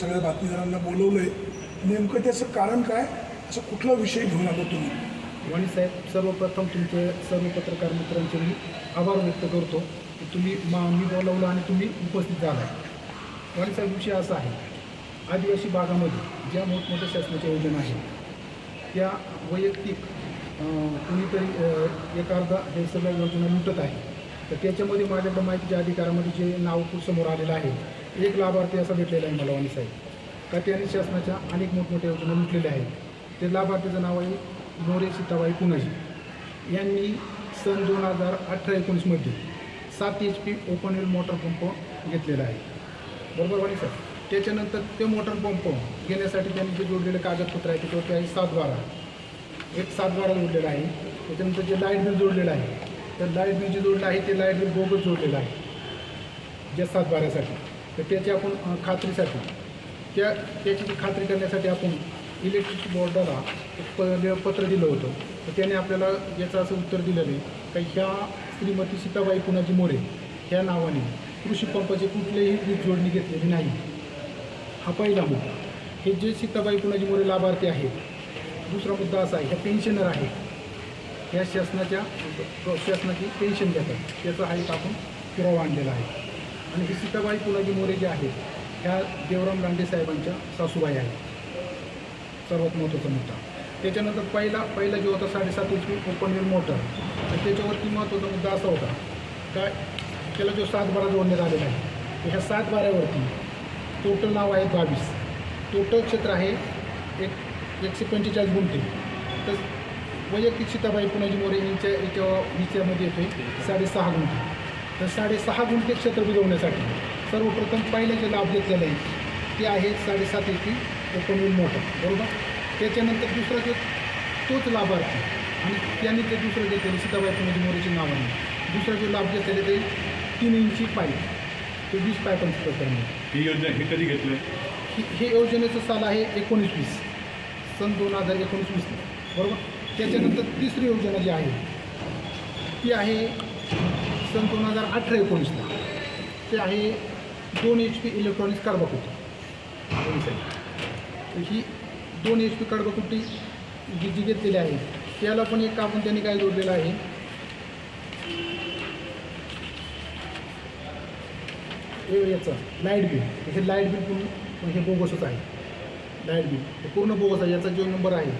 सगळ्या बातमीदारांना बोलवलं आहे नेमकं त्याचं कारण काय? असं कुठला विषय घेऊन आलो तुम्ही? वाणी साहेब सर्वप्रथम तुमचे सर्व पत्रकार मित्रांचे मी आभार व्यक्त करतो. की तुम्ही मा मी बोलावलं आणि तुम्ही उपस्थित झाला वाणी साहेब विषय असा आहे. आदिवासी भागामध्ये ज्या मोठमोठ्या शासनाच्या योजना आहेत त्या वैयक्तिक कुणीतरी एक अर्धा हे सगळ्या योजना लुटत आहे. तर त्याच्यामध्ये माझ्याकडे माहितीच्या अधिकारामध्ये जे नाव समोर आलेलं आहे एक लाभार्थी असा भेटलेला आहे मला वाणी साहेब. का त्यांनी शासनाच्या अनेक मोठमोठ्या योजना लुटलेल्या आहेत. ते लाभार्थीचं नाव आहे मोरे सीताबाई पुनाजी. यांनी सन दोन हजार अठरा एकोणीसमध्ये सात H P open well motor pump घेतलेला आहे. बरोबर वाणी साहेब? त्याच्यानंतर ते मोटर पंप घेण्यासाठी त्यांनी जे जोडलेले कागदपत्र आहे त्याच्यावरती आहे सातबारा. एक सातवारा जोडलेला आहे. त्याच्यानंतर जे लाइट बिल जोडलेलं आहे. तर लाइट बिल जे जोडलं आहे ते लाइट बिल बोगस जोडलेलं आहे. ज्या सातबाऱ्यासाठी. तर त्याची आपण खात्रीसाठी त्या त्याची खात्री करण्यासाठी आपण इलेक्ट्रिक बोर्डाला प पत्र दिलं होतं तर त्याने आपल्याला याचं असं उत्तर दिलं नाही का ह्या श्रीमती सीताबाई पुनाजी मोरे ह्या नावाने कृषी पंपाची कुठलीही वीज जोडणी घेतलेली नाही. हा पहिला मुद्दा. हे जे सीताबाई पुनाजी मोरे लाभार्थी आहेत दुसरा मुद्दा असा आहे ह्या पेन्शनर आहेत. ह्या शासनाच्या शासनाची पेन्शन घेतात. त्याचा हा एक आपण पुरावा आणलेला आहे. आणि ही सीताबाई पुलाजी मोरे जे आहेत ह्या देवराम रांडे साहेबांच्या सासूबाई आहेत. सर्वात महत्त्वाचा मुद्दा. त्याच्यानंतर पहिला पहिला जो होता साडेसात इंच पी ओपन मोटर तर त्याच्यावरती महत्त्वाचा मुद्दा असा होता काय त्याला जो सात बारा जोडण्यात आलेला आहे ह्या सात बाऱ्यावरती टोटल नाव आहे बावीस. टोटल क्षेत्र आहे एक एकशे पंचेचाळीस गुंठे. तर वैयक्तिक सीताबाई पुनाजी मोरे यांच्या याच्या हिच्यामध्ये येते साडेसहा गुंठे. तर साडेसहा गुंठे क्षेत्र बुजवण्यासाठी सर्वप्रथम पहिले जे लाभ घेतलेले आहेत ते आहे साडेसात ओपन व्हील मोटर बरोबर? त्याच्यानंतर दुसरा जो तोच लाभार्थी आणि त्यांनी ते दुसरं घेतलेलं सीताबाई पुनाजी मोरेची नावाने दुसरा जो लाभ घेतलेले ते तीन इंची पाईप ते वीस पायपांचं प्रकरण आहे. ही योजना हे कधी घेतलं? ही हे योजनेचं साल आहे एकोणीस वीस सन दोन हजार एकोणीस वीस बरोबर? त्याच्यानंतर तिसरी योजना जी आहे ती आहे सन दोन हजार अठरा एकोणीसला. ते आहे दोन एच पी इलेक्ट्रॉनिक्स कारबाकुटी तर ही दोन एच पी कडबाकुटी जी जी घेतलेली आहे त्याला पण एक आपण त्यांनी काय जोडलेलं आहे? याचं लाइट बिल हे लाइट बिल पूर्ण हे बोगसच आहे. लाइट बिल हे पूर्ण बोगस आहे. याचा जो नंबर आहे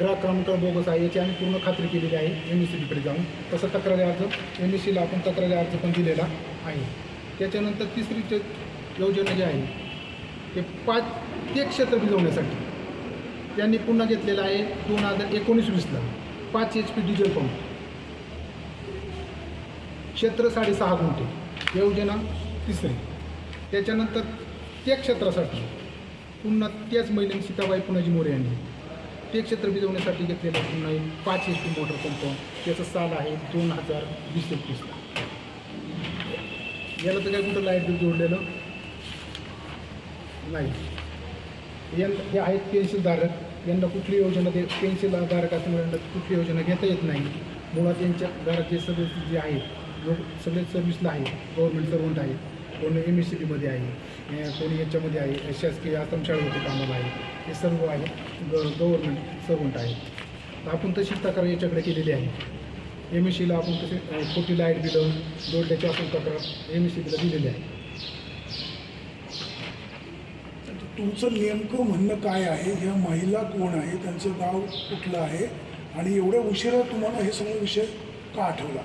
ग्राहक क्रमांक बोगस आहे याची आम्ही पूर्ण खात्री केलेली आहे. एम एस सी बीकडे जाऊन. तसं तक्रारी अर्ज एम एस सीला आपण तक्रारी अर्ज पण दिलेला आहे. त्याच्यानंतर तिसरी ते योजना जी आहे ते पाच ते क्षेत्र भिजवण्यासाठी त्यांनी पुन्हा घेतलेलं आहे दोन हजार एकोणीस वीसला पाच एच पी डिझेल पंप क्षेत्र साडेसहा गुंठे. योजना तिसरी. त्याच्यानंतर त्या क्षेत्रासाठी पुन्हा त्याच महिलेने सीताबाई पुनाजी मोरे यांनी ते क्षेत्र भिजवण्यासाठी घेतलेलं पुन्हा एक पाच एच पी मोटर पंप त्याचं साल आहे दोन हजार वीस एकवीसला याला तर काय कुठं लाइट बिल जोडलेलं? नाही. यांना हे आहेत पेन्सिलधारक यांना कुठली योजना ते पेन्सिलधारक असल्यामुळे यांना कुठली योजना घेता येत नाही. मुळात यांच्या घरात जे सगळे जे आहेत लोक सगळे सर्व्हिसला आहेत गव्हर्नमेंट सर्वंट आहेत कोणी एम एस सी बीमध्ये आहे कोणी याच्यामध्ये आहे शासकीय आश्रमशाळेमध्ये कामाला आहे. हे सर्व आहे. ग गव्हर्नमेंट सर्वंट आहेत तर आपण तशी तक्रार याच्याकडे केलेली आहे. एम एस सीला आपण तसे खोटी लाइट बिलं जोडल्याची आपण तक्रार एम एस सी दिलेली आहे. तुमचं नेमकं म्हणणं काय आहे? ह्या महिला कोण आहे? त्यांचं गाव कुठलं आहे? आणि एवढ्या उशिरा तुम्हाला हे सगळं विषय का आठवला?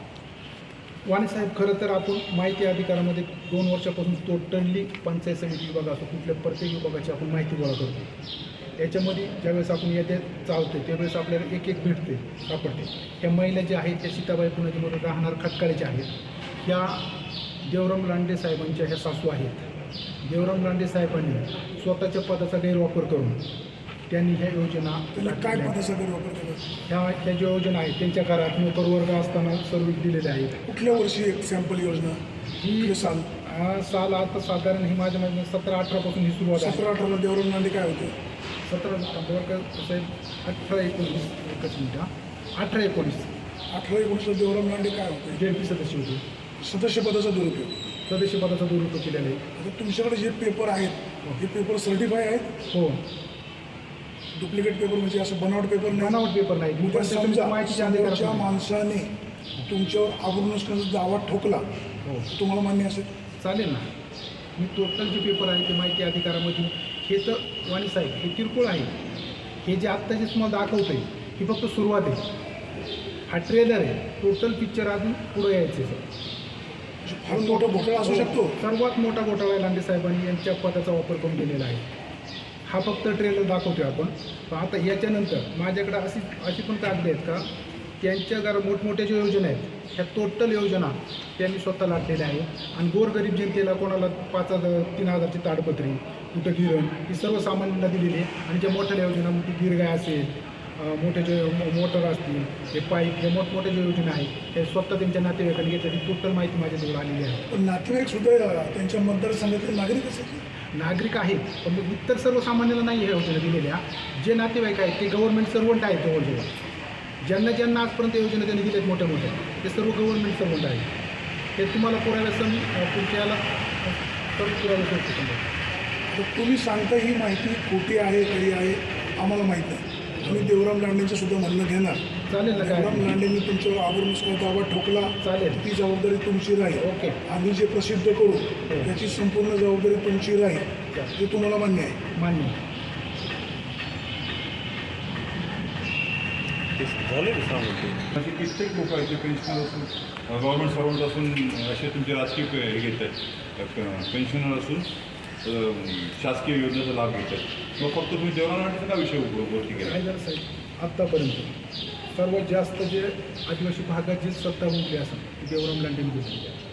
वाणीसाहेब खरं तर आपण माहिती अधिकारामध्ये दोन वर्षापासून टोटली पंचायत समिती विभाग असो कुठल्या प्रत्येक विभागाची आपण माहिती गोळा करतो. याच्यामध्ये ज्यावेळेस आपण येते चालतो त्यावेळेस आपल्याला एक एक भेटते सापडते. त्या महिला ज्या आहेत त्या सीताबाई पुण्याजीमध्ये राहणार खटकाळीच्या आहेत. या देवराम लांडे साहेबांच्या ह्या सासू आहेत. देवराम लांडे साहेबांनी स्वतःच्या पदाचा गैरवापर करून त्यांनी ह्या योजना त्याला काय. पदाचा गैरवापर केला ह्या ह्या ज्या योजना आहेत त्यांच्या घरात नोकर वर्ग असताना सर्व्हिस दिलेल्या आहेत कुठल्या वर्षी एक सॅम्पल योजना? ही साल? हा साल आता साधारण ही माझ्या माझ्या सतरा अठरापासून ही सुरुवात आहे. सतरा अठराला देवराम नांदे काय होते? सतरा वर्ग साहेब अठरा एकोणीस एकच मिनिट अठरा एकोणीस. अठरा एकोणीसला देवराम नांदे काय होते? जे पी सदस्य होते. सदस्य पदाचा दुरुपयोग. सदस्य पदाचा दुरुपयोग केलेला आहे. आता तुमच्याकडे जे पेपर आहेत हे. पेपर सर्टिफाय आहेत? हो. डुप्लिकेट पेपर म्हणजे असं बनावट पेपर बनावट पेपर नाही. पण त्याच्यामध्ये समजा नाही. माणसाने तुमच्यावर आवरून दावा ठोकला हो. तुम्हाला मान्य असेल. चालेल ना. मी टोटल जे पेपर आहे ते माहिती अधिकारामध्ये हे तर वाणी साहेब हे किरकोळ आहे. हे जे आत्ता जे तुम्हाला दाखवतं आहे ही फक्त सुरुवात आहे. हा ट्रेलर आहे. टोटल पिक्चर अजून पुढे यायचे सर म्हणजे फार मोठा घोटाळा असू शकतो. सर्वात मोठा घोटाळा लांडे साहेबांनी यांच्या पदाचा वापर करून केलेला आहे. हा फक्त ट्रेलर दाखवतोय आपण. पण आता याच्यानंतर माझ्याकडे अशी अशी पण कागद आहेत का? त्यांच्या घर मोठमोठ्या ज्या योजना आहेत. ह्या टोटल योजना त्यांनी स्वतः लाटलेल्या आहे आणि गोरगरीब जनतेला कोणाला पाच हजार तीन हजारची ताडपत्री कुठं गिरण ही सर्वसामान्यांना दिलेली आहे. आणि ज्या मोठ्या योजना मोठी गिरगाय असेल मोठे जे मो- मोटर असतील हे पाईप हे मोठमोठ्या ज्या योजना आहेत हे स्वतः त्यांच्या नातेवाईकांनी घेतल्या ही टोटल माहिती माझ्याजवळ आलेली आहे. पण नातेवाईक सुद्धा त्यांच्या मतदारसंघातील नागरिक असेल नागरिक आहेत पण मग सर्वसामान्याला नाही ह्या योजना दिलेल्या. जे नातेवाईक आहेत ते गव्हर्नमेंट सर्वंट आहेत जवळजवळ. ज्यांना ज्यांना आजपर्यंत योजना त्यांनी आहेत मोठ्या मोठ्या ते सर्व गव्हर्नमेंट सर्वंट आहेत. ते तुम्हाला पुराव्या सम अं, पुढच्या याला अं, पुरावे समजा तर तुम्ही सांगता ही माहिती कुठे आहे कधी आहे आम्हाला माहीत नाही. आम्ही देवराम लांडेंचं सुद्धा म्हणणं घेणार. चालेल ना काय? देवराम लांडेंनी तुमच्यावर आवरून दावा ठोकला चालेल. ती जबाबदारी तुमची राहील. ओके. आम्ही जे प्रसिद्ध करू त्याची संपूर्ण जबाबदारी तुमची राहील. ते तुम्हाला मान्य आहे. मान्य असे कित्येक लोक आहेत जे पेन्शनर असून गव्हर्नमेंट सर्वंट असून असे तुमचे राजकीय पे- हे घेत आहेत. पेन्शनर असून अं, शासकीय योजनेचा लाभ घेत आहेत. मग फक्त तुम्ही देवरानाचा का विषय उघड- गोष्टी केला? काय झालं साहेब आत्तापर्यंत. सर्वात जास्त जे आदिवासी भागात जी सत्ता भोगली असेल ती देवराम लांडेंनी घेतलेली आहे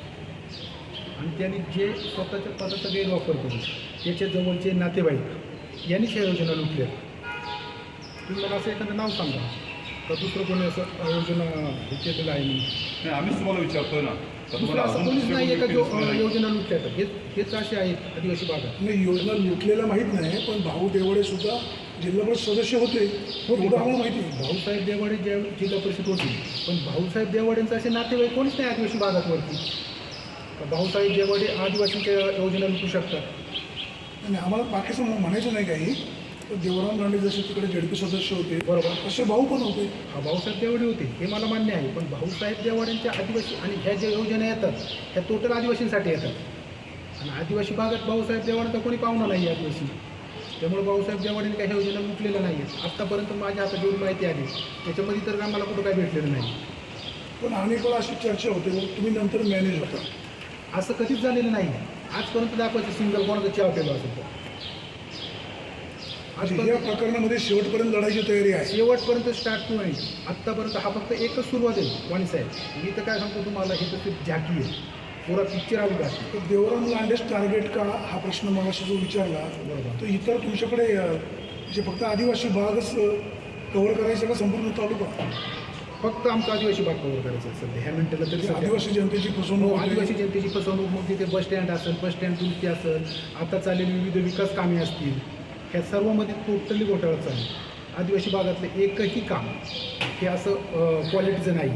आणि त्यांनी जे स्वतःच्या पदाचा गैरवापर करून त्याच्या जवळचे नातेवाईक यांनीच ह्या योजना लुटल्या तुम्ही मला असं एखादं नाव सांगा. का दुसरं कोणी असं योजना हे केलेलं आहे नाही आम्हीच तुम्हाला विचारतोय ना? योजना लुटल्या तर हेच हेच असे आहेत आदिवासी भागात. नाही योजना लुटलेला माहीत नाही पण भाऊ देवडे सुद्धा जिल्हा परिषद सदस्य होते आम्हाला माहिती. भाऊसाहेब देवाडे ज्या जिल्हा परिषद होती पण भाऊसाहेब देवाडेंचं असे नातेवाईक कोणीच नाही आदिवासी भागात वरती भाऊसाहेब देवाडे आदिवासीच्या योजना लुटू शकतात. आणि आम्हाला बाकीचं म्ह- म्हणायचं नाही काही. तर देवराम लांडे जसे तिकडे जेडपी सदस्य होते बरोबर. तसे भाऊ पण होते. हा भाऊसाहेब देवाडे होते हे मला मान्य आहे. पण भाऊसाहेब देवाड्यांच्या आदिवासी आणि ह्या ज्या योजना येतात ह्या टोटल आदिवासींसाठी येतात. आणि आदिवासी भागात भाऊसाहेब देवाड्यांचा कोणी पाहुणा नाही आदिवासी त्यामुळे भाऊसाहेब देवाड्यांनी काही योजना लुटलेल्या नाही आहेत आत्तापर्यंत माझ्या हातात जेवढी माहिती आली. त्याच्यामध्ये तर आम्हाला कुठं काय भेटलेलं नाही. पण अनेक वेळा अशी चर्चा होते. मग तुम्ही नंतर मॅनेज होता. असं कधीच झालेलं नाही. आजपर्यंत दाखवायचं सिंगल कोणाचा चहा पेलो असेल तर. आज या प्रकरणामध्ये शेवटपर्यंत लढायची तयारी आहे. शेवटपर्यंत स्टार्ट टू आहे. आत्तापर्यंत हा फक्त एकच सुरुवात आहे वाणी साहेब. मी तर काय सांगतो तुम्हाला हे तर झाकी आहे. पुरा पिक्चर आली बाकी तर देवराम लांडेच टार्गेट का हा प्रश्न मगाशी जो विचारला बरोबर. तर इतर तुमच्याकडे अ, जे फक्त आदिवासी भागच कव्हर करायचा का संपूर्ण तालुका? फक्त आमचा आदिवासी भाग कव्हर करायचा आहे सध्या. ह्या मिनिटाला तरी सध्या. आदिवासी जनतेची हो फसवणूक होते. आदिवासी जनतेची फसवणूक मग तिथे बस स्टँड असेल बस स्टँड दुरुस्ती असेल आता चाललेली विविध विकास कामे असतील ह्या सर्वमध्ये टोटली घोटाळा चालू आदिवासी भागातलं एकही काम हे असं क्वालिटीचं नाही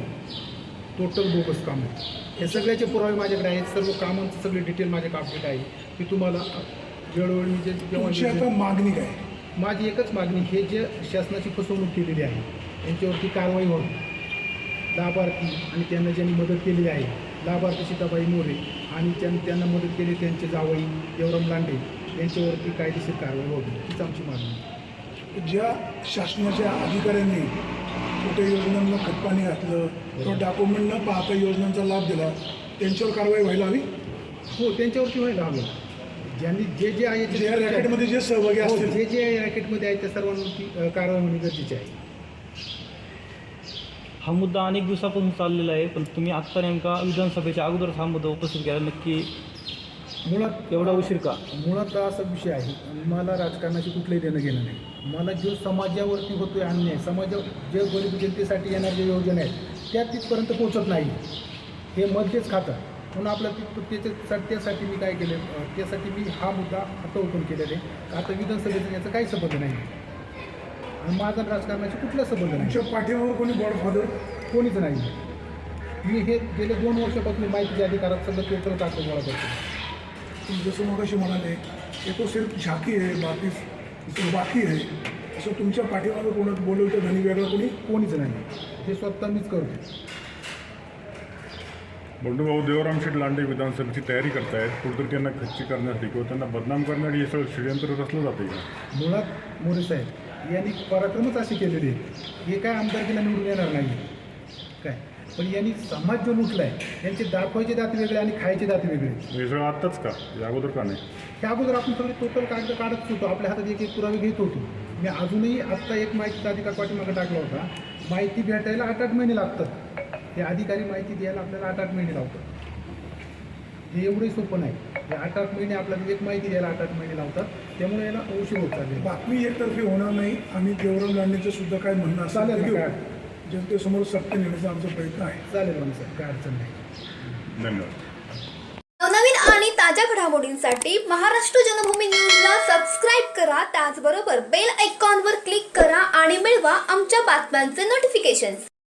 टोटल बोगस काम आहे. हे सगळ्याचे पुरावे माझ्याकडे आहेत. सर्व कामांचं सगळे डिटेल माझ्याकडे अपडेट आहे. की तुम्हाला वेळोवेळी जे तुमची आता जेव्हा मागणी काय? माझी एकच मागणी हे जे शासनाची फसवणूक केलेली आहे यांच्यावरती कारवाई व्हावी. लाभार्थी आणि त्यांना ज्यांनी मदत केलेली आहे लाभार्थी सीताबाई मोरे आणि ज्यांनी त्यांना मदत केली त्यांचे जावई देवराम लांडे यांच्यावरती कायदेशीर कारवाई व्हावी. हीच आमची मागणी आहे. ज्या शासनाच्या अधिकाऱ्यांनी कुठे योजनांना खतपाणी घातलं किंवा डॉक्युमेंट न पाहता योजनांचा लाभ दिला त्यांच्यावर कारवाई व्हायला हवी? हो त्यांच्यावरती व्हायला हवं. ज्यांनी जे जे आहे ते- जे या रॅकेटमध्ये जे सहभागी हो, असतील. जे जे रॅकेटमध्ये आहे त्या सर्वांवरती अ, कारवाई होणे गरजेचे आहे. हा मुद्दा अनेक दिवसापासून चाललेला आहे पण तुम्ही आत्ता नेमका विधानसभेच्या अगोदरच हा मुद्दा उपस्थित केला. नक्की मुळात एवढा उशीर का? मुळात हा असा विषय आहे मला राजकारणाशी कुठलंही देणं घेणं नाही. मला जो समाजावरती होतोय अन्याय समाजा जे गरीब जनतेसाठी येणाऱ्या ज्या योजना आहेत त्या तिथपर्यंत पोचत नाही. हे मध्येच खातं. म्हणून आपल्या तिथ त्याच्यासाठी त्यासाठी मी काय केलं त्यासाठी मी हा मुद्दा आता ओपन केलेला आहे. आता विधानसभेचा याचा काही संबंध नाही. आणि माझा राजकारणाशी कुठला संबंध नाही. पाठीमावर कोणी गॉडफादर कोणीच नाही. मी हे गेले दोन वर्षापासून माहितीच्या अधिकारात सगळं पेपर टाकून गोळा करतो जसं मग म्हणाले ये तो सिर्फ झाकी आहे बाकी तो बाकी आहे. असं तुमच्या पाठीमागं कोणात बोलवतं धनी वेगळं कोणी? कोणीच नाही. ते स्वतः मीच करतो. बंडूभाऊ देवराम शेठ लांडे विधानसभेची तयारी करतायत. कुठेतरी त्यांना खच्ची करण्यासाठी किंवा त्यांना बदनाम करण्यासाठी हे सगळं षडयंत्र रचलं जाते का? मुळात मोरे साहेब यांनी पराक्रमच असे केलेले आहेत हे काय आमदारकीला निवडून येणार नाही काय? पण यांनी समाज जो लुटला आहे त्यांचे दाखवायचे दात वेगळे आणि खायचे दात वेगळे. हे सगळं आत्ताच का? या अगोदर का नाही? त्या अगोदर आपण सगळे टोटल कागद काढत होतो. आपल्या हातात एक एक पुरावे घेत होतो. मी अजूनही आत्ता एक माहितीचा अधिकार पाठीमागे टाकला होता. माहिती भेटायला आठ आठ महिने लागतात. ते अधिकारी माहिती द्यायला आपल्याला आठ आठ महिने लावतात. हे एवढंही सोपं नाही. हे आठ आठ महिने आपल्याला एक माहिती द्यायला आठ आठ महिने लावतात. त्यामुळे याला उशीर होत चालले बातमी एकतर्फी होणार नाही. आम्ही देवराम लांडेचं सुद्धा काय म्हणणं असेल चालेल ना, काय? जनतेसमोर सत्य नेण्याचा आमचा प्रयत्न आहे. चालेल म्हणून साहेब काय अडचण नाही. धन्यवाद. नवनवीन आणि ताज्या घडामोडींसाठी महाराष्ट्र जनभूमी न्यूजला सबस्क्राईब करा त्याचबरोबर बेल आयकॉनवर क्लिक करा आणि मिळवा आमच्या बातम्यांचे नोटिफिकेशन्स